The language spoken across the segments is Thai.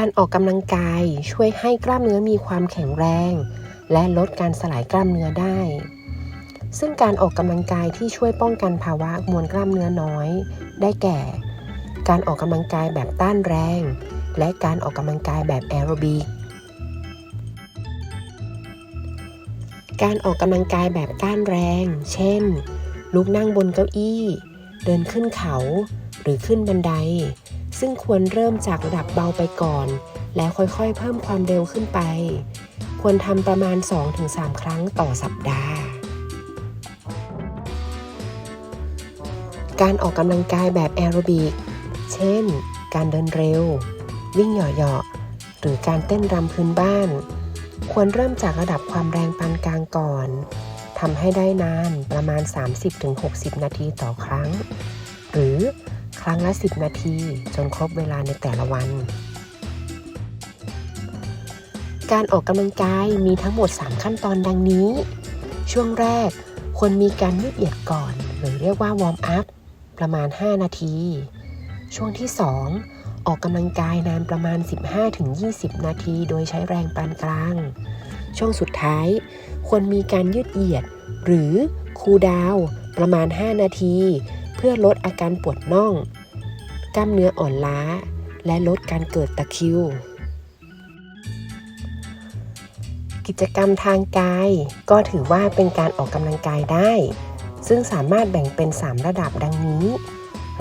การออกกำลังกายช่วยให้กล้ามเนื้อมีความแข็งแรง และลดการสลายกล้ามเนื้อได้ ซึ่งการออกกำลังกายที่ช่วยป้องกันภาวะมวลกล้ามเนื้อน้อย ได้แก่ การออกกำลังกายแบบต้านแรง และการออกกำลังกายแบบแอโรบิกการออกกำลังกายแบบต้านแรง เช่น ลุกนั่งบนเก้าอี้ เดินขึ้นเขา หรือขึ้นบันได ซึ่งควรเริ่มจากระดับเบาไปก่อน แล้วค่อยๆ เพิ่มความเร็วขึ้นไป ควรทำประมาณ 2-3 ครั้งต่อสัปดาห์ การออกกำลังกายแบบแอโรบิก เช่น การเดินเร็ว วิ่งเหยาะๆ หรือการเต้นรำพื้นบ้าน ควรเริ่มจากระดับความแรงปานกลางก่อนทำให้ได้นานประมาณ 30-60 นาทีต่อครั้ง หรือ ครั้งละ 10 นาที จนครบเวลาในแต่ละวัน การออกกำลังกายมีทั้งหมด 3 ขั้นตอนดังนี้ ช่วงแรกควรมีการยืดเหยียดก่อน หรือเรียกว่าวอร์มอัพประมาณ 5 นาที ช่วงที่ 2 ออกกำลังกายนานประมาณ 15-20 นาที โดยใช้แรงปานกลาง ช่วงสุดท้าย ควรมีการยืดเหยียด หรือคูลดาวประมาณ 5 นาที เพื่อลดอาการปวดน่อง กล้ามเนื้ออ่อนล้า และลดการเกิดตะคริว กิจกรรมทางกายก็ถือว่าเป็นการออกกำลังกายได้ ซึ่งสามารถแบ่งเป็น 3 ระดับดังนี้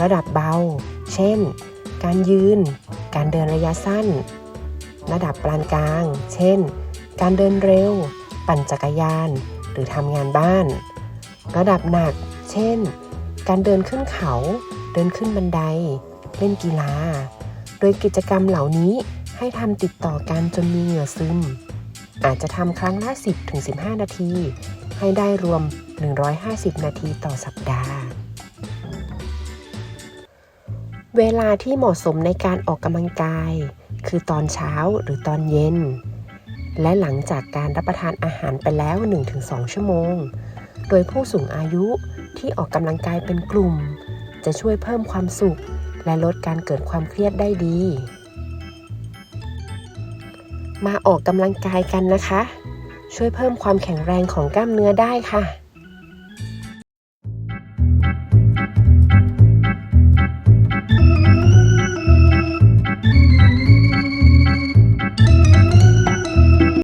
ระดับเบา เช่น การยืน การเดินระยะสั้น ระดับปานกลาง เช่น การเดินเร็ว ปั่นจักรยาน หรือทำงานบ้าน ระดับหนัก เช่น การเดินขึ้นเขา เดินขึ้นบันได เล่นกีฬา โดยกิจกรรมเหล่านี้ให้ทำติดต่อกันจนมีเหงื่อซึม อาจจะทำครั้งละ 10-15 นาที ให้ได้รวม 150 นาทีต่อสัปดาห์เวลาที่เหมาะสมในการออกกำลังกาย คือตอนเช้าหรือตอนเย็น และหลังจากการรับประทานอาหารไปแล้ว 1-2 ชั่วโมง โดยผู้สูงอายุที่ออกกำลังกายเป็นกลุ่ม จะช่วยเพิ่มความสุข และลดการเกิดความเครียดได้ดี มาออกกำลังกายกันนะคะ ช่วยเพิ่มความแข็งแรงของกล้ามเนื้อได้ค่ะ